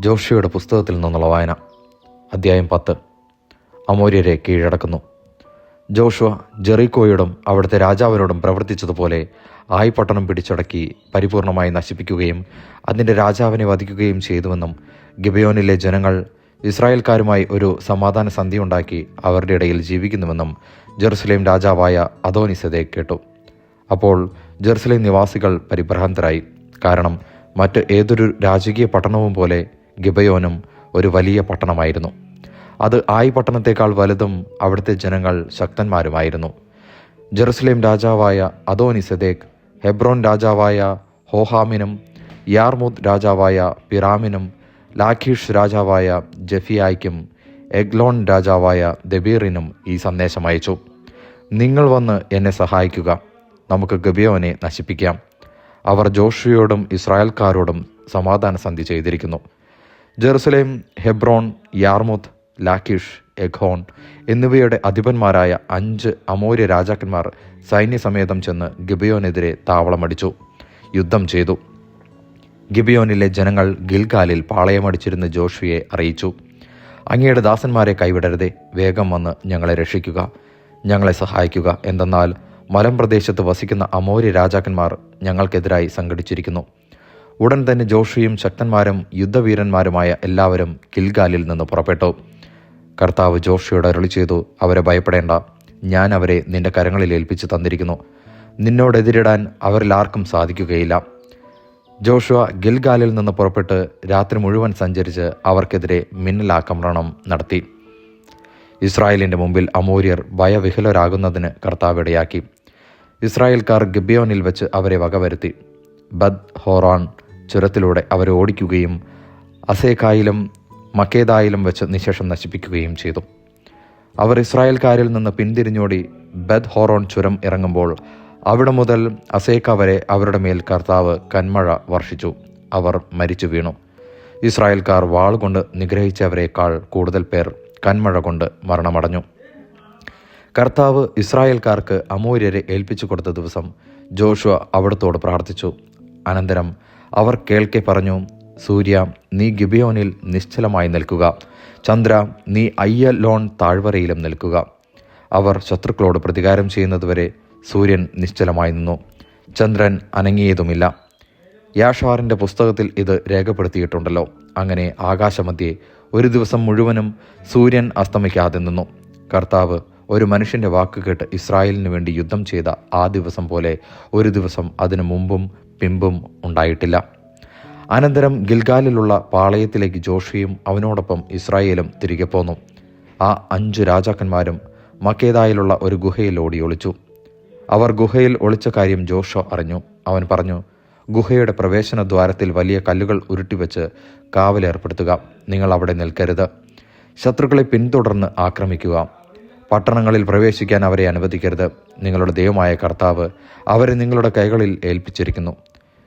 ജോഷിയുടെ പുസ്തകത്തിൽ നിന്നുള്ള വായന. അദ്ധ്യായം പത്ത്. അമോര്യരെ കീഴടക്കുന്നു. ജോഷുവ ജെറിക്കോയോടും അവിടുത്തെ രാജാവിനോടും പ്രവർത്തിച്ചതുപോലെ ആയി പട്ടണം പിടിച്ചടക്കി പരിപൂർണമായി നശിപ്പിക്കുകയും അതിന്റെ രാജാവിനെ വധിക്കുകയും ചെയ്തുവെന്നും ഗിബയോനിലെ ജനങ്ങൾ ഇസ്രായേൽക്കാരുമായി ഒരു സമാധാന സന്ധി ഉണ്ടാക്കി അവരുടെ ഇടയിൽ ജീവിക്കുന്നുവെന്നും ജെറുസലേം രാജാവായ അതോനിസതെ കേട്ടു. അപ്പോൾ ജെറുസലേം നിവാസികൾ പരിഭ്രാന്തരായി. കാരണം മറ്റ് ഏതൊരു രാജകീയ പട്ടണവും പോലെ ഗിബയോനും ഒരു വലിയ പട്ടണമായിരുന്നു. അത് ആയി പട്ടണത്തേക്കാൾ വലുതും അവിടുത്തെ ജനങ്ങൾ ശക്തന്മാരുമായിരുന്നു. ജെറുസലേം രാജാവായ അദോനിസദേക്ക് ഹെബ്രോൻ രാജാവായ ഹോഹാമിനും യാർമുദ് രാജാവായ പിറാമിനും ലാഖീഷ് രാജാവായ ജഫിയായ്ക്കും എഗ്ലോൺ രാജാവായ ദബീറിനും ഈ സന്ദേശം അയച്ചു. നിങ്ങൾ വന്ന് എന്നെ സഹായിക്കുക. നമുക്ക് ഗബിയോനെ നശിപ്പിക്കാം. അവർ ജോഷിയോടും ഇസ്രായേൽക്കാരോടും സമാധാന സന്ധി ചെയ്തിരിക്കുന്നു. ജെറുസലേം ഹെബ്രോൺ യാർമുദ് ലാക്കിഷ് എഖോൺ എന്നിവയുടെ അധിപന്മാരായ അഞ്ച് അമൂര്യ രാജാക്കന്മാർ സൈന്യസമേതം ചെന്ന് ഗിബിയോനെതിരെ താവളമടിച്ചു. യുദ്ധം ചെയ്തു. ഗിബിയോനിലെ ജനങ്ങൾ ഗിൽഗാലിൽ പാളയമടിച്ചിരുന്ന ജോഷിയെ അറിയിച്ചു. അങ്ങയുടെ ദാസന്മാരെ കൈവിടരുതേ വേഗം വന്ന് ഞങ്ങളെ രക്ഷിക്കുക ഞങ്ങളെ സഹായിക്കുക എന്തെന്നാൽ മലമ്പ്രദേശത്ത് വസിക്കുന്ന അമോര്യ രാജാക്കന്മാർ ഞങ്ങൾക്കെതിരായി സംഘടിച്ചിരിക്കുന്നു. ഉടൻ തന്നെ ജോഷിയും ശക്തന്മാരും യുദ്ധവീരന്മാരുമായ എല്ലാവരും കിൽഗാലിൽ നിന്ന് പുറപ്പെട്ടു. കർത്താവ് ജോഷിയോട് അരുളി ചെയ്തു അവരെ ഭയപ്പെടേണ്ട. ഞാൻ അവരെ നിന്റെ കരങ്ങളിൽ ഏൽപ്പിച്ചു തന്നിരിക്കുന്നു. നിന്നോടെതിരിടാൻ അവരിൽ ആർക്കും സാധിക്കുകയില്ല. ജോഷുവ ഗിൽഗാലിൽ നിന്ന് പുറപ്പെട്ട് രാത്രി മുഴുവൻ സഞ്ചരിച്ച് അവർക്കെതിരെ മിന്നലാക്രമണം നടത്തി. ഇസ്രായേലിന്റെ മുമ്പിൽ അമൂര്യർ ഭയവിഹലരാകുന്നതിന് കർത്താവ് ഇടയാക്കി. ഇസ്രായേൽക്കാർ ഗിബിയോനിൽ വെച്ച് അവരെ വകവരുത്തി. ബദ് ഹോറാൻ ചുരത്തിലൂടെ അവരെ ഓടിക്കുകയും അസേക്കായിലും മക്കേദായിലും വെച്ച് നിശേഷം നശിപ്പിക്കുകയും ചെയ്തു. അവർ ഇസ്രായേൽക്കാരിൽ നിന്ന് പിന്തിരിഞ്ഞോടി ബദ് ഹോറോൺ ചുരം ഇറങ്ങുമ്പോൾ അവിടെ മുതൽ അസേക്ക വരെ അവരുടെ മേൽ കർത്താവ് കന്മഴ വർഷിച്ചു. അവർ മരിച്ചു വീണു. ഇസ്രായേൽക്കാർ വാൾ കൊണ്ട് നിഗ്രഹിച്ചവരെക്കാൾ കൂടുതൽ പേർ കന്മഴ കൊണ്ട് മരണമടഞ്ഞു. കർത്താവ് ഇസ്രായേൽക്കാർക്ക് അമൂര്യരെ ഏൽപ്പിച്ചു കൊടുത്ത ദിവസം ജോഷുവ അവിടത്തോട് പ്രാർത്ഥിച്ചു. അനന്തരം അവർ കേൾക്കെ പറഞ്ഞു സൂര്യ നീ ഗിബിയോനിൽ നിശ്ചലമായി നിൽക്കുക. ചന്ദ്ര നീ അയ്യലോൺ താഴ്വരയിലും നിൽക്കുക. അവർ ശത്രുക്കളോട് പ്രതികാരം ചെയ്യുന്നതുവരെ സൂര്യൻ നിശ്ചലമായി നിന്നു. ചന്ദ്രൻ അനങ്ങിയതുമില്ല. യാഷാറിന്റെ പുസ്തകത്തിൽ ഇത് രേഖപ്പെടുത്തിയിട്ടുണ്ടല്ലോ. അങ്ങനെ ആകാശമധ്യേ ഒരു ദിവസം മുഴുവനും സൂര്യൻ അസ്തമിക്കാതെ നിന്നു. കർത്താവ് ഒരു മനുഷ്യന്റെ വാക്ക് കേട്ട് ഇസ്രായേലിന് വേണ്ടി യുദ്ധം ചെയ്ത ആ ദിവസം പോലെ ഒരു ദിവസം അതിനു മുമ്പും പിമ്പും ഉണ്ടായിട്ടില്ല. അനന്തരം ഗിൽഗാലിലുള്ള പാളയത്തിലേക്ക് ജോഷിയും അവനോടൊപ്പം ഇസ്രായേലും തിരികെ പോന്നു. ആ അഞ്ചു രാജാക്കന്മാരും മക്കേതായിലുള്ള ഒരു ഗുഹയിൽ ഓടി ഒളിച്ചു. അവർ ഗുഹയിൽ ഒളിച്ച കാര്യം ജോഷോ അറിഞ്ഞു. അവൻ പറഞ്ഞു ഗുഹയുടെ പ്രവേശന ദ്വാരത്തിൽ വലിയ കല്ലുകൾ ഉരുട്ടിവെച്ച് കാവലേർപ്പെടുത്തുക നിങ്ങൾ അവിടെ നിൽക്കരുത്. ശത്രുക്കളെ പിന്തുടർന്ന് ആക്രമിക്കുക. പട്ടണങ്ങളിൽ പ്രവേശിക്കാൻ അവരെ അനുവദിക്കരുത്. നിങ്ങളുടെ ദൈവമായ കർത്താവ് അവരെ നിങ്ങളുടെ കൈകളിൽ ഏൽപ്പിച്ചിരിക്കുന്നു.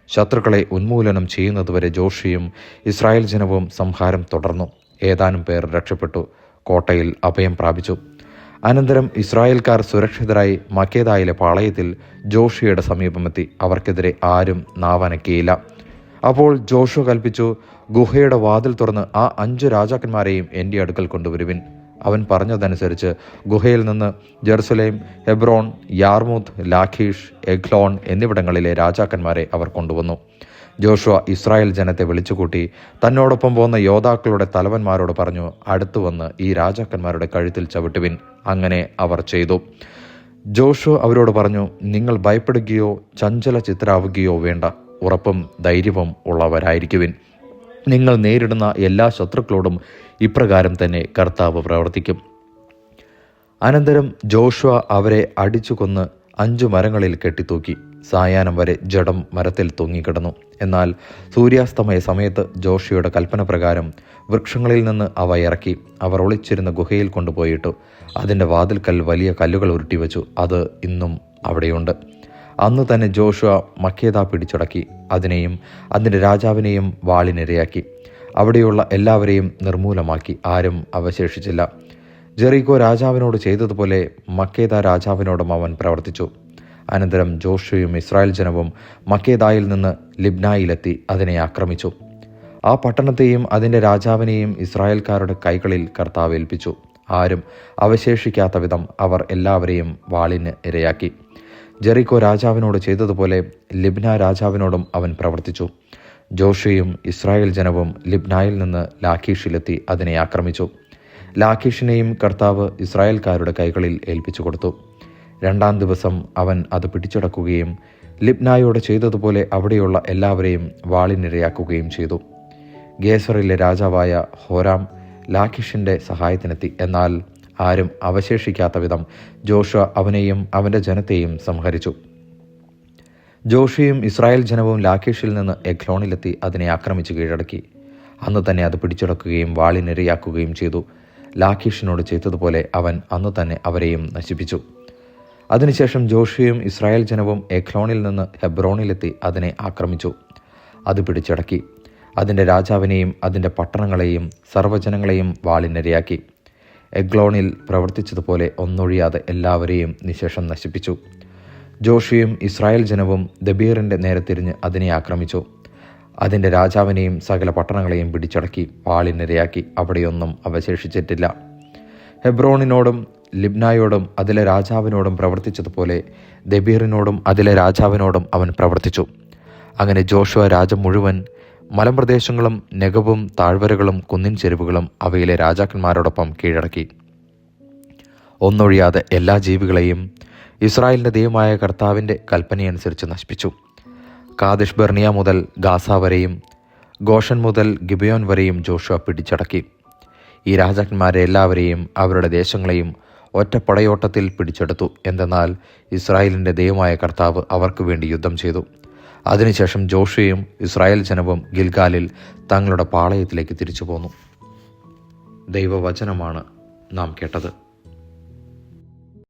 ശത്രുക്കളെ ഉന്മൂലനം ചെയ്യുന്നതുവരെ ജോഷിയും ഇസ്രായേൽ ജനവും സംഹാരം തുടർന്നു. ഏതാനും പേർ രക്ഷപ്പെട്ടു. കോട്ടയിൽ അഭയം പ്രാപിച്ചു. അനന്തരം ഇസ്രായേൽക്കാർ സുരക്ഷിതരായി മക്കേദായിലെ പാളയത്തിൽ ജോഷിയുടെ സമീപമെത്തി. അവർക്കെതിരെ ആരും നാവനക്കിയില്ല. അപ്പോൾ ജോഷു കൽപ്പിച്ചു ഗുഹയുടെ വാതിൽ തുറന്ന് ആ അഞ്ചു രാജാക്കന്മാരെയും എന്റെ അടുക്കൽ കൊണ്ടുവരുവിൻ. അവൻ പറഞ്ഞതനുസരിച്ച് ഗുഹയിൽ നിന്ന് Jerusalem Hebron Jarmuth Lachish Eglon എന്നിവിടങ്ങളിലെ രാജാക്കന്മാരെ അവർ കൊണ്ടുവന്നു. ജോഷുവ ഇസ്രായേൽ ജനത്തെ വിളിച്ചുകൂട്ടി തന്നോടൊപ്പം പോകുന്ന യോദ്ധാക്കളുടെ തലവന്മാരോട് പറഞ്ഞു അടുത്തു വന്ന് ഈ രാജാക്കന്മാരുടെ കഴുത്തിൽ ചവിട്ടുവിൻ. അങ്ങനെ അവർ ചെയ്തു. ജോഷു അവരോട് പറഞ്ഞു നിങ്ങൾ ഭയപ്പെടുകയോ ചഞ്ചല ചിത്രാവുകയോ വേണ്ട. ഉറപ്പും ധൈര്യവും ഉള്ളവരായിരിക്കുവിൻ. നിങ്ങൾ നേരിടുന്ന എല്ലാ ശത്രുക്കളോടും ഇപ്രകാരം തന്നെ കർത്താവ് പ്രവർത്തിക്കും. അനന്തരം ജോഷുവ അവരെ അടിച്ചു കൊന്ന് അഞ്ചു മരങ്ങളിൽ കെട്ടിത്തൂക്കി. സായാഹ്നം വരെ ജഡം മരത്തിൽ തൂങ്ങിക്കിടന്നു. എന്നാൽ സൂര്യാസ്തമയ സമയത്ത് ജോഷിയുടെ കൽപ്പന പ്രകാരം വൃക്ഷങ്ങളിൽ നിന്ന് അവ ഇറക്കി അവർ ഒളിച്ചിരുന്ന ഗുഹയിൽ കൊണ്ടുപോയിട്ടു. അതിന്റെ വാതിൽക്കൽ വലിയ കല്ലുകൾ ഉരുട്ടിവെച്ചു. അത് ഇന്നും അവിടെയുണ്ട്. അന്ന് തന്നെ ജോഷുവ മക്കേത പിടിച്ചടക്കി അതിനെയും അതിന്റെ രാജാവിനെയും വാളിനിരയാക്കി. അവിടെയുള്ള എല്ലാവരെയും നിർമൂലമാക്കി ആരും അവശേഷിച്ചില്ല. ജെറീകോ രാജാവിനോട് ചെയ്തതുപോലെ മക്കേത രാജാവിനോടും അവൻ പ്രവർത്തിച്ചു. അനന്തരം ജോഷുവും ഇസ്രായേൽ ജനവും മക്കേദായിൽ നിന്ന് ലിബ്നായിലെത്തി അതിനെ ആക്രമിച്ചു. ആ പട്ടണത്തെയും അതിന്റെ രാജാവിനെയും ഇസ്രായേൽക്കാരുടെ കൈകളിൽ കർത്താവ് ഏൽപ്പിച്ചു. ആരും അവശേഷിക്കാത്ത വിധം അവർ എല്ലാവരെയും വാളിന് ഇരയാക്കി. ജെറിക്കോ രാജാവിനോട് ചെയ്തതുപോലെ ലിബ്ന രാജാവിനോടും അവൻ പ്രവർത്തിച്ചു. ജോഷയും ഇസ്രായേൽ ജനവും ലിബ്നായിൽ നിന്ന് ലാഖീഷിലെത്തി അതിനെ ആക്രമിച്ചു. ലാഖീഷിനെയും കർത്താവ് ഇസ്രായേൽക്കാരുടെ കൈകളിൽ ഏൽപ്പിച്ചു കൊടുത്തു രണ്ടാം ദിവസം അവൻ അത് പിടിച്ചടക്കുകയും ലിബ്നായോട് ചെയ്തതുപോലെ അവിടെയുള്ള എല്ലാവരെയും വാളിനിരയാക്കുകയും ചെയ്തു. ഗേസറിലെ രാജാവായ ഹോരാം ലാഖിഷിന്റെ സഹായത്തിനെത്തി. എന്നാൽ ആരും അവശേഷിക്കാത്ത വിധം ജോഷ അവനെയും അവന്റെ ജനത്തെയും സംഹരിച്ചു. ജോഷയും ഇസ്രായേൽ ജനവും ലാക്കേഷിൽ നിന്ന് എഗ്ലോണിലെത്തി അതിനെ ആക്രമിച്ച് കീഴടക്കി. അന്ന് തന്നെ അത് പിടിച്ചടക്കുകയും വാളിനിരയാക്കുകയും ചെയ്തു. ലാഖീഷിനോട് ചെയ്തതുപോലെ അവൻ അന്ന് തന്നെ അവരെയും നശിപ്പിച്ചു. അതിനുശേഷം ജോഷിയും ഇസ്രായേൽ ജനവും എഖ്ലോണിൽ നിന്ന് ഹെബ്രോണിലെത്തി അതിനെ ആക്രമിച്ചു. അത് പിടിച്ചടക്കി. അതിന്റെ രാജാവിനെയും അതിന്റെ പട്ടണങ്ങളെയും സർവജനങ്ങളെയും വാളിനിരയാക്കി എഗ്ലോണിൽ പ്രവർത്തിച്ചതുപോലെ ഒന്നൊഴിയാതെ എല്ലാവരെയും നിശേഷം നശിപ്പിച്ചു. ജോഷിയും ഇസ്രായേൽ ജനവും ദബീറിന്റെ നേരെ തിരിഞ്ഞ് അതിനെ ആക്രമിച്ചു. അതിന്റെ രാജാവിനെയും സകല പട്ടണങ്ങളെയും പിടിച്ചടക്കി വാളിനിരയാക്കി അവിടെയൊന്നും അവശേഷിച്ചിട്ടില്ല. ഹെബ്രോണിനോടും ലിബ്നായോടും അതിലെ രാജാവിനോടും പ്രവർത്തിച്ചതുപോലെ ദബീറിനോടും അതിലെ രാജാവിനോടും അവൻ പ്രവർത്തിച്ചു. അങ്ങനെ ജോഷുവ രാജം മുഴുവൻ മലമ്പ്രദേശങ്ങളും നെഗവും താഴ്വരകളും കുന്നിൻ ചെരുവുകളും അവയിലെ രാജാക്കന്മാരോടൊപ്പം കീഴടക്കി. ഒന്നൊഴിയാതെ എല്ലാ ജീവികളെയും ഇസ്രായേലിന്റെ ദൈവമായ കർത്താവിന്റെ കൽപ്പനയനുസരിച്ച് നശിപ്പിച്ചു. കാദിഷ് ബെർണിയ മുതൽ ഗാസ വരെയും ഗോഷൻ മുതൽ ഗിബയോൻ വരെയും ജോഷുവ പിടിച്ചടക്കി. ഈ രാജാക്കന്മാരെ എല്ലാവരെയും അവരുടെ ദേശങ്ങളെയും ഒറ്റ പടയോട്ടത്തിൽ പിടിച്ചെടുത്തു. എന്തെന്നാൽ ഇസ്രായേലിന്റെ ദൈവമായ കർത്താവ് അവർക്ക് വേണ്ടി യുദ്ധം ചെയ്തു. അതിനുശേഷം ജോഷയും ഇസ്രായേൽ ജനവും ഗിൽഗാലിൽ തങ്ങളുടെ പാളയത്തിലേക്ക് തിരിച്ചു പോന്നു ദൈവവചനമാണ് നാം കേട്ടത്.